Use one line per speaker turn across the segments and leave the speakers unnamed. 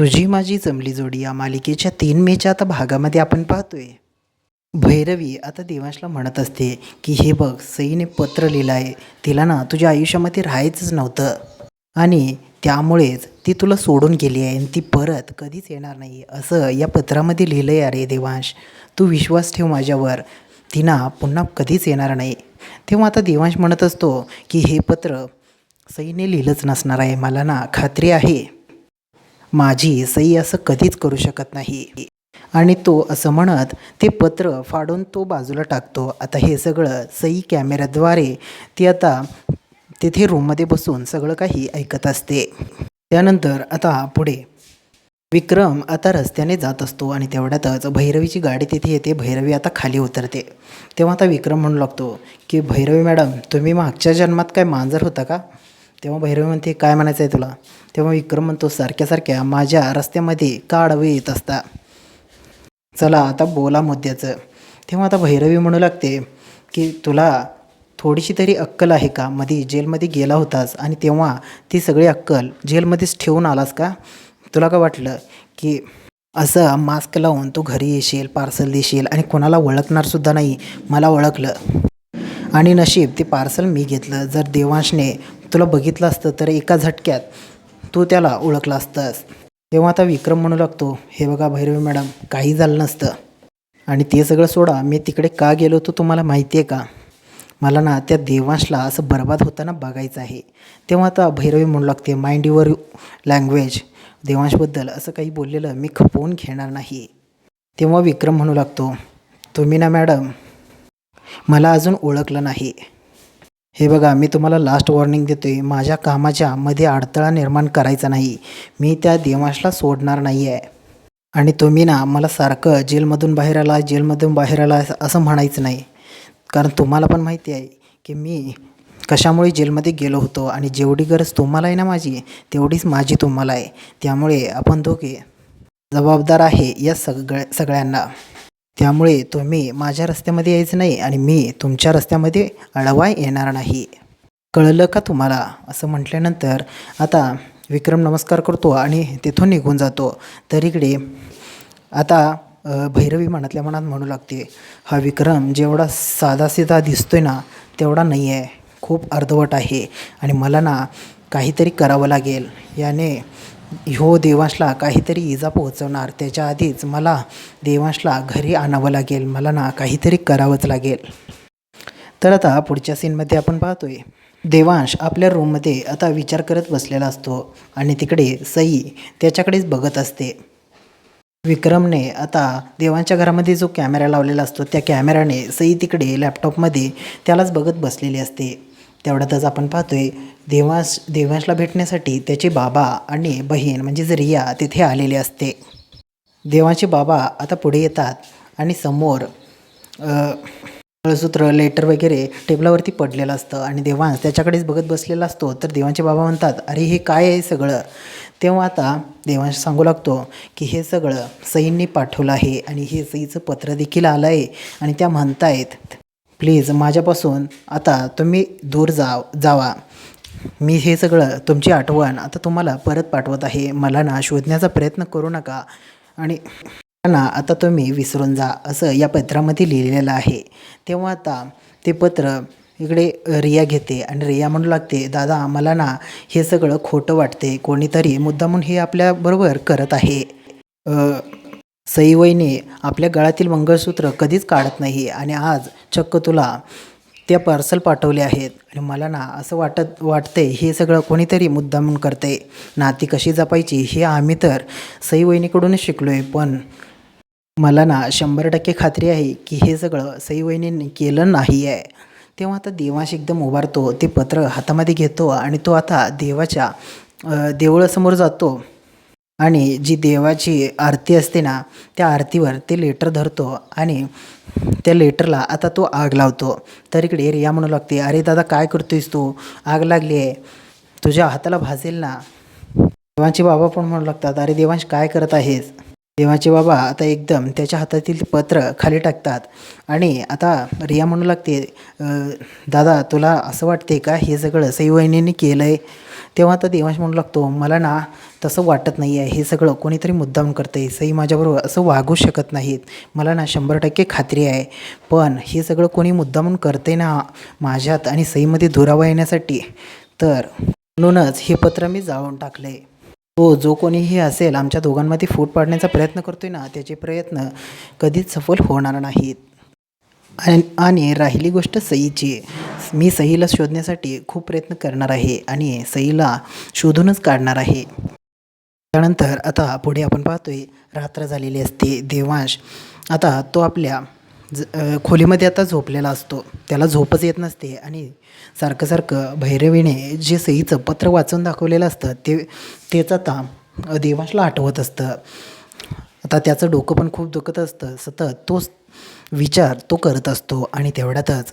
तुझी माझी जमली जोडी या मालिकेच्या तीन मेच्या आता भागामध्ये आपण पाहतोय. भैरवी आता देवांशला म्हणत असते की हे बघ सईने पत्र लिहिलं आहे तिला ना तुझ्या आयुष्यामध्ये राहायचंच नव्हतं. आणि त्यामुळेच ती तुला सोडून गेली आहे आणि ती परत कधीच येणार नाही. असं या पत्रामध्ये लिहिलं आहे अरे देवांश. तू विश्वास ठेव माझ्यावर. ती ना पुन्हा कधीच येणार नाही. तेव्हा आता देवांश म्हणत असतो की हे पत्र सईने लिहिलंच नसणार आहे. मला ना खात्री आहे. माझी सई असं कधीच करू शकत नाही. आणि तो असं म्हणत ते पत्र फाडून तो बाजूला टाकतो. आता हे सगळं सई कॅमेऱ्याद्वारे ती आता तिथे रूममध्ये बसून सगळं काही ऐकत असते. त्यानंतर आता पुढे. विक्रम आता रस्त्याने जात असतो आणि तेवढ्यातच भैरवीची गाडी तिथे येते. भैरवी आता खाली उतरते. तेव्हा आता विक्रम म्हणू लागतो की भैरवी मॅडम तुम्ही मागच्या जन्मात काय मांजर होता का? तेव्हा भैरवी म्हणते काय म्हणायचं आहे तुला? तेव्हा विक्रम म्हणतो सारख्या सारख्या माझ्या रस्त्यामध्ये का आडवे येत असता. चला आता बोला मुद्द्याचं. तेव्हा आता भैरवी म्हणू लागते की तुला थोडीशी तरी अक्कल आहे का? मध्ये जेलमध्ये गेला होतास आणि तेव्हा ती सगळी अक्कल जेलमध्येच ठेवून आलास का? तुला का वाटलं की असं मास्क लावून तू घरी येशील पार्सल देशील आणि कोणाला ओळखणारसुद्धा नाही मला ओळखलं. आणि नशीब ते पार्सल मी घेतलं. जर देवांशने तुला बघितलं असतं तर एका झटक्यात तू त्याला ओळखला असतंस. तेव्हा आता विक्रम म्हणू लागतो हे बघा भैरवी मॅडम काही झालं नसतं. आणि ते सगळं सोडा मी तिकडे का गेलो होतो तुम्हाला माहिती आहे का? मला ना त्या देवांशला असं बर्बाद होताना बघायचं आहे. तेव्हा आता भैरवी म्हणू लागते माइंड युअर लँग्वेज देवांशबद्दल असं काही बोललेलं मी खपवून घेणार नाही. तेव्हा विक्रम म्हणू लागतो तुम्ही ना मॅडम मला अजून ओळखलं नाही. हे बघा मी तुम्हाला लास्ट वॉर्निंग देतो आहे माझ्या कामाच्या मध्ये अडथळा निर्माण करायचा नाही. मी त्या देवांशला सोडणार नाही आहे आणि तुम्ही ना मला सारखं जेलमधून बाहेर आला जेलमधून बाहेर आला असं म्हणायचं नाही. कारण तुम्हाला पण माहिती आहे की मी कशामुळे जेलमध्ये गेलो होतो आणि जेवढी गरज तुम्हाला आहे ना माझी तेवढीच माझी तुम्हाला आहे. त्यामुळे आपण दोघे जबाबदार आहे या सगळ्या सगळ्यांना. त्यामुळे तुम्ही माझ्या रस्त्यामध्ये यायचं नाही आणि मी तुमच्या रस्त्यामध्ये अडवाय येणार नाही. कळलं का तुम्हाला? असं म्हटल्यानंतर आता विक्रम नमस्कार करतो आणि तिथून निघून जातो. तर इकडे आता भैरवी मनातल्या मनात म्हणू लागते हा विक्रम जेवढा साधासिधा दिसतोय ना तेवढा नाही आहे खूप अर्धवट आहे आणि मला ना काहीतरी करावं लागेल. याने ह्यो देवांशला काहीतरी इजा पोहोचवणार. त्याच्या आधीच मला देवांशला घरी आणावं लागेल. मला ना काहीतरी करावंच लागेल. तर आता पुढच्या सीनमध्ये आपण पाहतोय देवांश आपल्या रूममध्ये आता विचार करत बसलेला असतो आणि तिकडे सई त्याच्याकडेच बघत असते. विक्रमने आता देवांच्या घरामध्ये जो कॅमेरा लावलेला असतो त्या कॅमेराने सई तिकडे लॅपटॉपमध्ये त्यालाच बघत बसलेली असते. तेवढ्यातच आपण पाहतोय देवांश देवांशला भेटण्यासाठी त्याचे बाबा आणि बहीण म्हणजेच रिया तिथे आलेले असते. देवांचे बाबा आता पुढे येतात आणि समोर अ, मंगळसूत्र लेटर वगैरे टेबलावरती पडलेलं असतं आणि देवांश त्याच्याकडेच बघत बसलेला असतो. तर देवांचे बाबा म्हणतात अरे हे काय आहे सगळं? तेव्हा आता देवांश सांगू लागतो की हे सगळं सईंनी पाठवलं आहे आणि हे सईचं पत्र देखील आलं आहे आणि त्या म्हणतायत प्लीज माझ्यापासून आता तुम्ही दूर जा जावा. मी हे सगळं तुमची आठवण आता तुम्हाला परत पाठवत आहे. मला ना शोधण्याचा प्रयत्न करू नका. आणि ना आता तुम्ही विसरून जा असं या पत्रामध्ये लिहिलेलं आहे. तेव्हा आता ते पत्र इकडे रिया घेते आणि रिया म्हणू लागते दादा मला ना हे सगळं खोटं वाटते. कोणीतरी मुद्दामून हे आपल्याबरोबर करत आहे. सईवहिनी आपल्या गळ्यातील मंगळसूत्र कधीच काढत नाही आणि आज चक्क तुला त्या पार्सल पाठवले आहेत. आणि मला ना असं वाटत वाटते हे सगळं कोणीतरी मुद्दामून करते नाती कशी जपायची हे आम्ही तर सई वहिनीकडूनच शिकलो आहे पण मला ना शंभर टक्के खात्री आहे की हे सगळं सई वहिनीने केलं नाही आहे तेव्हा आता देवाशी एकदम उभारतो ते पत्र हातामध्ये घेतो आणि तो आता देवाच्या देवळासमोर जातो. आणि जी देवाची आरती असते ना त्या आरतीवर ते लेटर धरतो आणि त्या लेटरला आता तो आग लावतो. तर इकडे रिया म्हणू लागते अरे दादा काय करतोयस तू? आग लागली आहे. तुझ्या हाताला भाजेल ना. देवांचे बाबा पण म्हणू लागतात अरे देवांश काय करत आहेस? देवाचे बाबा आता एकदम त्याच्या हातातील पत्र खाली टाकतात. आणि आता रिया म्हणू लागते दादा तुला असं वाटते का हे सगळं सईवहिनीने केलं आहे तेव्हा आता देवांश म्हणू लागतो मला ना तसं वाटत नाही आहे हे सगळं कोणीतरी मुद्दाम करते सई माझ्याबरोबर असं वागू शकत नाहीत. मला ना शंभर टक्के खात्री आहे. पण हे सगळं कोणी मुद्दामून करते ना माझ्यात आणि सईमध्ये धुरावा येण्यासाठी तर म्हणूनच हे पत्र मी जाळून टाकले तो जो कोणीही असेल आमच्या दोघांमध्ये फूट पाडण्याचा प्रयत्न करतोय ना त्याचे प्रयत्न कधीच सफल होणार नाहीत. आणि आणि राहिली गोष्ट सईची. मी सईला शोधण्यासाठी खूप प्रयत्न करणार आहे आणि सईला शोधूनच काढणार आहे. त्यानंतर आता पुढे आपण पाहतोय रात्र झालेली असते देवांश. आता तो आपल्या ज खोलीमध्ये आता झोपलेला असतो. त्याला झोपच येत नसते. आणि सारखं सारखं भैरवीने जे सईचं पत्र वाचून दाखवलेलं असतं ते तेच आता देवांशला आठवत असतं. आता त्याचं डोकं पण खूप दुखत असतं. सतत तोच विचार तो करत असतो. आणि तेवढ्यातच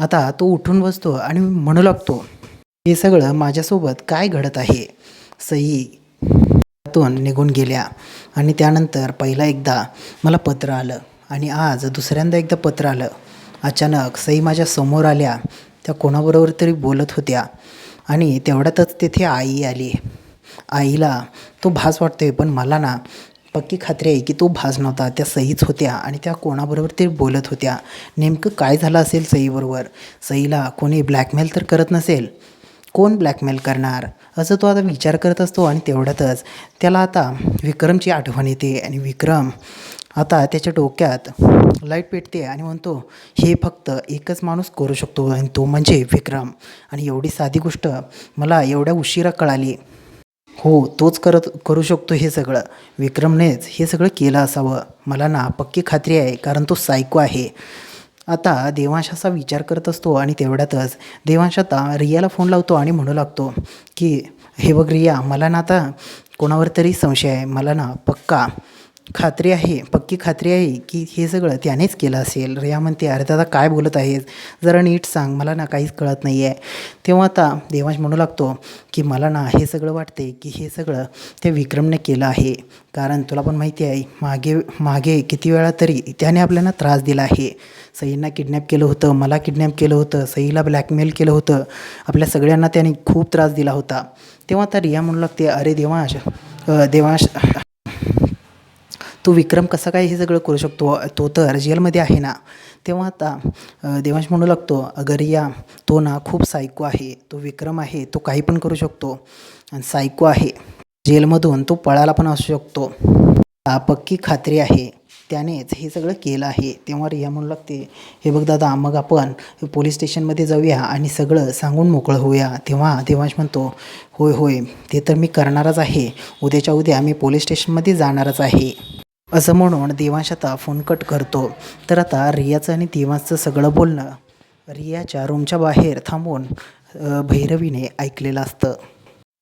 आता तो उठून बसतो आणि म्हणू लागतो हे सगळं माझ्यासोबत काय घडत आहे? सई तून निघून गेल्या. आणि त्यानंतर पहिला एकदा मला पत्र आलं. आणि आज दुसऱ्यांदा एकदा पत्र आलं. अचानक सई माझ्यासमोर आल्या. त्या कोणाबरोबर तरी बोलत होत्या. आणि तेवढ्यातच तेथे आई आली. आईला तो भास वाटतोय पण मला ना पक्की खात्री आहे की तो भास नव्हता. त्या सईच होत्या आणि त्या कोणाबरोबर ते बोलत होत्या. नेमकं काय झालं असेल सईबरोबर? सईला कोणी ब्लॅकमेल तर करत नसेल? कोण ब्लॅकमेल करणार? असं तो आता विचार करत असतो आणि तेवढ्यातच त्याला आता विक्रमची आठवण येते आणि विक्रम आता त्याच्या डोक्यात लाइट पेटते आणि म्हणतो हे फक्त एकच माणूस करू शकतो आणि तो म्हणजे विक्रम. आणि एवढी साधी गोष्ट मला एवढ्या उशिरा कळाली. हो तोच करत करू शकतो हे सगळं. विक्रमनेच हे सगळं केलं असावं. मला ना पक्की खात्री आहे कारण तो सायको आहे. आता देवांश असा विचार करत असतो आणि तेवढ्यातच देवांश आता रियाला फोन लावतो आणि म्हणू लागतो की हे बघ रिया मला ना आता कोणावर तरी संशय आहे. मला ना पक्का खात्री आहे पक्की खात्री आहे की हे सगळं त्यानेच केलं असेल. रिया म्हणते अरे दादा काय बोलत आहेस? जरा नीट सांग मला ना काहीच कळत नाही आहे तेव्हा आता देवांश म्हणू लागतो की मला ना हे सगळं वाटते की हे सगळं ते विक्रमने केलं आहे. कारण तुला पण माहिती आहे मागे मागे किती वेळा तरी त्याने आपल्याला त्रास दिला आहे. सईंना किडनॅप केलं होतं मला किडनॅप केलं होतं सईला ब्लॅकमेल केलं होतं. आपल्या सगळ्यांना त्याने खूप त्रास दिला होता. तेव्हा आता रिया म्हणू लागते अरे देवांश देवांश तो विक्रम कसा काय हे सगळं करू शकतो? तो तर जेलमध्ये आहे ना. तेव्हा आता देवांश म्हणू लागतो अगर या तो ना खूप सायको आहे. तो विक्रम आहे तो काही पण करू शकतो. आणि सायको आहे. जेलमधून तो पळायला पण असू शकतो. पक्की खात्री आहे. त्यानेच हे सगळं केलं आहे. तेव्हा रिया म्हणू लागते हे बघ दादा मग आपण पोलीस स्टेशनमध्ये जाऊया आणि सगळं सांगून मोकळं होऊया. तेव्हा देवांश म्हणतो होय होय ते तर मी करणारच आहे. उद्याच्या उद्या मी पोलीस स्टेशनमध्ये जाणारच आहे. असं म्हणून देवांश आता फोन कट करतो. तर आता रियाचं आणि देवांशचं सगळं बोलणं. रियाच्या रूमच्या बाहेर थांबून भैरवीने ऐकलेलं असतं.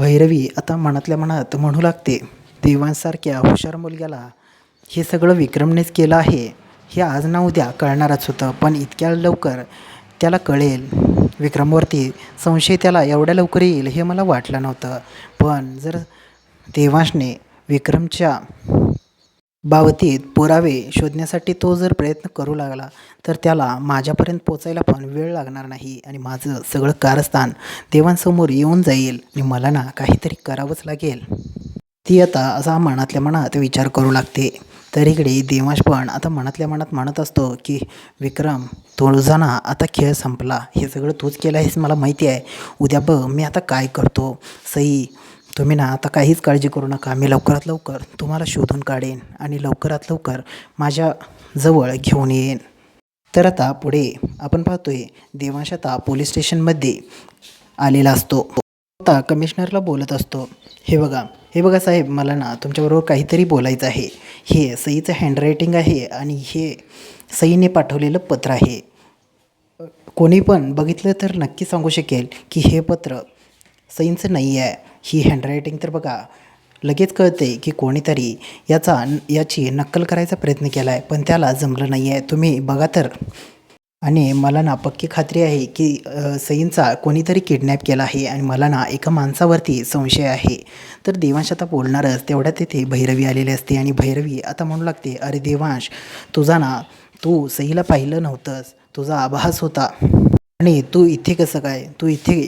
भैरवी आता मनातल्या मनात म्हणू लागते देवांसारख्या हुशार मुलग्याला हे सगळं विक्रमनेच केलं आहे. हे आज ना उद्या कळणारच होतं पण इतक्या लवकर त्याला कळेल. विक्रमवरती संशय त्याला एवढ्या लवकर येईल हे मला वाटलं नव्हतं. पण जर देवांशने विक्रमच्या बाबतीत पुरावे शोधण्यासाठी तो जर प्रयत्न करू लागला तर त्याला माझ्यापर्यंत पोचायला पण वेळ लागणार नाही आणि माझं सगळं कारस्थान देवांसमोर येऊन जाईल आणि मला ना काहीतरी करावंच लागेल. ती आता असा मनातल्या मनात विचार करू लागते. तर इकडे देवांश पण आता मनातल्या मनात म्हणत असतो की विक्रम तुझा ना आता खेळ संपला. हे सगळं तूच केलं आहेस मला माहिती आहे. उद्या बघ मी आता काय करतो? सई तुम्ही ना आता काहीच काळजी करू नका. मी लवकरात लवकर तुम्हाला शोधून काढेन आणि लवकरात लवकर माझ्या जवळ घेऊन येईन. तर आता पुढे आपण पाहतोय देवांश आता पोलीस स्टेशनमध्ये आलेला असतो. आता कमिशनरला बोलत असतो. हे बघा हे बघा साहेब मला ना तुमच्याबरोबर काहीतरी बोलायचं आहे. हे सईचं हँडरायटिंग आहे आणि हे सईने पाठवलेलं पत्र आहे. कोणी पण बघितलं तर नक्की सांगू शकेल की हे पत्र सईंचं नाही आहे ही हँडरायटिंग तर बघा लगेच कळते की कोणीतरी याचा याची नक्कल करायचा प्रयत्न केला आहे पण त्याला जमलं नाही आहे तुम्ही बघा तर. आणि मला ना पक्की खात्री आहे की सईंचा कोणीतरी किडनॅप केला आहे आणि मला ना एका माणसावरती संशय आहे. तर देवांश आता बोलणारच तेवढ्यात तिथे भैरवी आलेली असते आणि भैरवी आता म्हणू लागते अरे देवांश तुझा ना तू सईला पाहिलं नव्हतंस तुझा आभास होता. आणि तू इथे कसं काय? तू इथे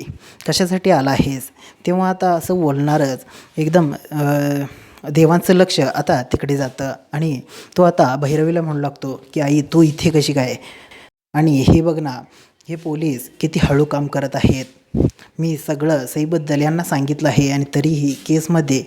कशासाठी आला आहेस? तेव्हा आता असं बोलणारच. एकदम देवांचं लक्ष आता तिकडे जातं. आणि तो आता भैरवीला म्हणू लागतो की आई तू इथे कशी काय? आणि हे बघ ना हे पोलीस किती हळू काम करत आहेत. मी सगळं सईबद्दल यांना सांगितलं आहे आणि तरीही केसमध्ये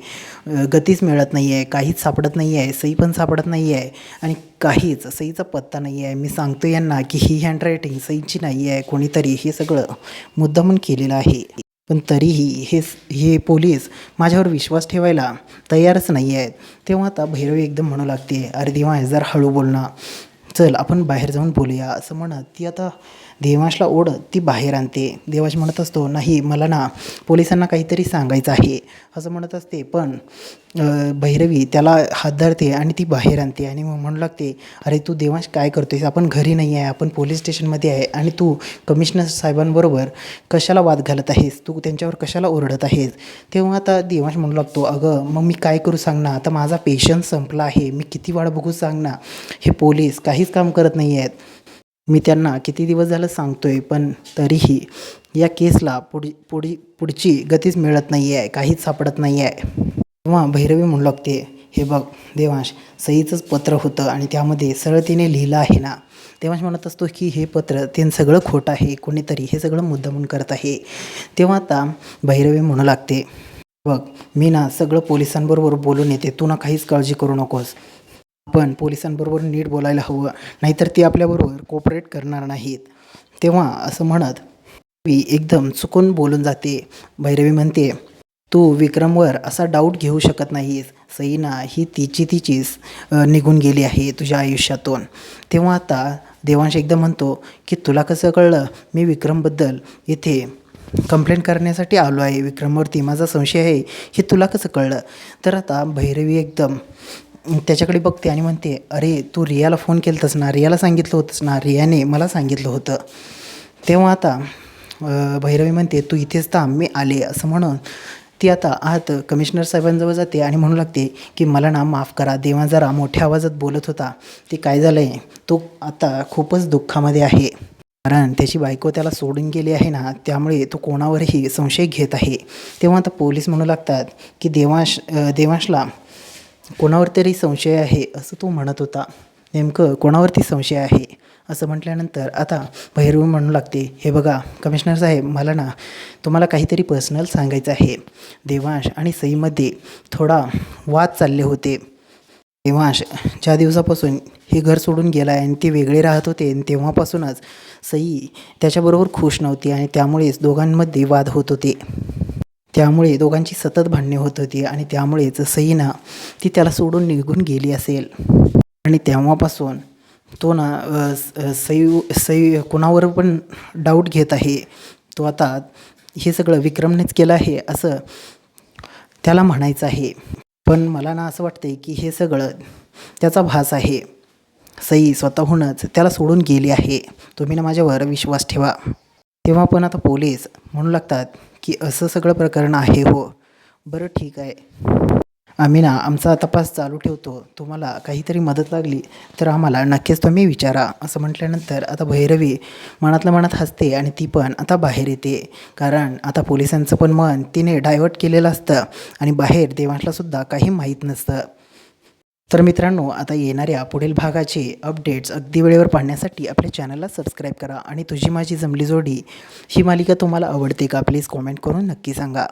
गतीच मिळत नाही आहे काहीच सापडत नाही आहे सई पण सापडत नाही आहे आणि काहीच सईचा पत्ता नाही आहे मी सांगतो यांना की ही हँडरायटिंग सईची नाही आहे कोणीतरी हे सगळं मुद्दामून केलेलं आहे. पण तरीही हे हे पोलीस माझ्यावर विश्वास ठेवायला तयारच नाही आहेत तेव्हा आता भैरवी एकदम म्हणू लागते अरे देवा जर हळू बोलणं चल आपण बाहेर जाऊन बोलूया. असं म्हणत ती आता देवांशला ओढत ती बाहेर आणते. देवांश म्हणत असतो नाही मला ना पोलिसांना काहीतरी सांगायचं आहे. असं म्हणत असते. पण भैरवी त्याला हात धरते आणि ती बाहेर आणते आणि मग म्हणू लागते अरे तू देवांश काय करतोयस? आपण घरी नाही आहे. आपण पोलीस स्टेशनमध्ये आहे आणि तू कमिशनर साहेबांबरोबर कशाला वाद घालत आहेस? तू त्यांच्यावर कशाला ओरडत आहेस? तेव्हा आता देवांश म्हणू लागतो अगं मग मी काय करू सांग ना? आता माझा पेशन्स संपला आहे. मी किती वाढ बघू सांग ना? हे पोलीस काहीच काम करत नाही आहेत. मी त्यांना किती दिवस झालं सांगतोय पण तरीही या केसला पुढ पुढी पुढची गतीच मिळत नाही आहे काहीच सापडत नाही आहे तेव्हा भैरवी म्हणू लागते हे बघ देवांश सईचंच पत्र होतं आणि त्यामध्ये सरळ तिने लिहिलं आहे ना? देवांश म्हणत असतो की हे पत्र ते सगळं खोटं आहे कोणीतरी हे सगळं मुद्दामून करत आहे. तेव्हा आता भैरवी म्हणू लागते बघ मी ना सगळं पोलिसांबरोबर बोलून येते तू ना काहीच काळजी करू नकोस. पण पोलिसांबरोबर नीट बोलायला हवं. नाहीतर ती आपल्याबरोबर कोऑपरेट करणार नाहीत. तेव्हा असं म्हणत मी एकदम चुकून बोलून जाते. भैरवी म्हणते तू विक्रमवर असा डाऊट घेऊ शकत नाहीस. सईना ही तिची तिचीच निघून गेली आहे तुझ्या आयुष्यातून. तेव्हा आता देवांश एकदम म्हणतो की तुला कसं कळलं? मी विक्रमबद्दल इथे कंप्लेंट करण्यासाठी आलो आहे. विक्रमवरती माझा संशय आहे. हे तुला कसं कळलं? तर आता भैरवी एकदम त्याच्याकडे बघते आणि म्हणते अरे तू रियाला फोन केलतस ना? रियाला सांगितलं होतंस ना? रियाने मला सांगितलं होतं. तेव्हा आता भैरवी म्हणते तू इथेच थांब मी आले. असं म्हणून ती आता आत कमिशनर साहेबांजवळ जाते आणि म्हणू लागते की मला ना माफ करा. देवा जरा मोठ्या आवाजात बोलत होता. ते काय झालं आहे तो आता खूपच दुःखामध्ये आहे. कारण त्याची बायको त्याला सोडून गेली आहे ना त्यामुळे तो कोणावरही संशय घेत आहे. तेव्हा आता पोलीस म्हणू लागतात की देवांश देवांशला कोणावर तरी संशय आहे असं तो म्हणत होता. नेमकं कोणावरती संशय आहे? असं म्हटल्यानंतर आता भैरवी म्हणू लागते हे बघा कमिशनर साहेब मला ना तुम्हाला काहीतरी पर्सनल सांगायचं आहे. देवांश आणि सईमध्ये थोडा वाद चालले होते. देवांश ज्या दिवसापासून हे घर सोडून गेला आहे आणि ते वेगळे राहत होते आणि तेव्हापासूनच सई त्याच्याबरोबर खुश नव्हती आणि त्यामुळेच दोघांमध्ये वाद होत होते. त्यामुळे दोघांची सतत भांडणे होत होती आणि त्यामुळेच सईना ती त्याला सोडून निघून गेली असेल. आणि तेव्हापासून तो ना सई सई कोणावर पण डाऊट घेत आहे. तो आता हे सगळं विक्रमनेच केलं आहे असं त्याला म्हणायचं आहे. पण मला ना असं वाटतंय की हे सगळं त्याचा भास आहे. सई स्वतःहूनच त्याला सोडून गेली आहे. तुम्ही ना माझ्यावर विश्वास ठेवा. तेव्हा पण आता पोलीस म्हणू लागतात की असं सगळं प्रकरण आहे हो. बरं ठीक आहे. आम्ही ना आमचा तपास चालू ठेवतो. तुम्हाला काहीतरी मदत लागली तर आम्हाला नक्कीच तुम्ही विचारा असं म्हटल्यानंतर आता भैरवी मनातल्या मनात हसते आणि ती पण आता बाहेर येते. कारण आता पोलिसांचं पण मन तिने डायव्हर्ट केलेलं असतं आणि बाहेर देवांशलासुद्धा काही माहीत नसतं. तर मित्रांनो आता येणाऱ्या पुढील भागाचे अपडेट्स अगदी वेळेवर पाहण्यासाठी आपल्या चॅनलला सबस्क्राईब करा आणि तुझी माझी जमली जोडी ही मालिका तुम्हाला आवडते का प्लीज कॉमेंट करून नक्की सांगा.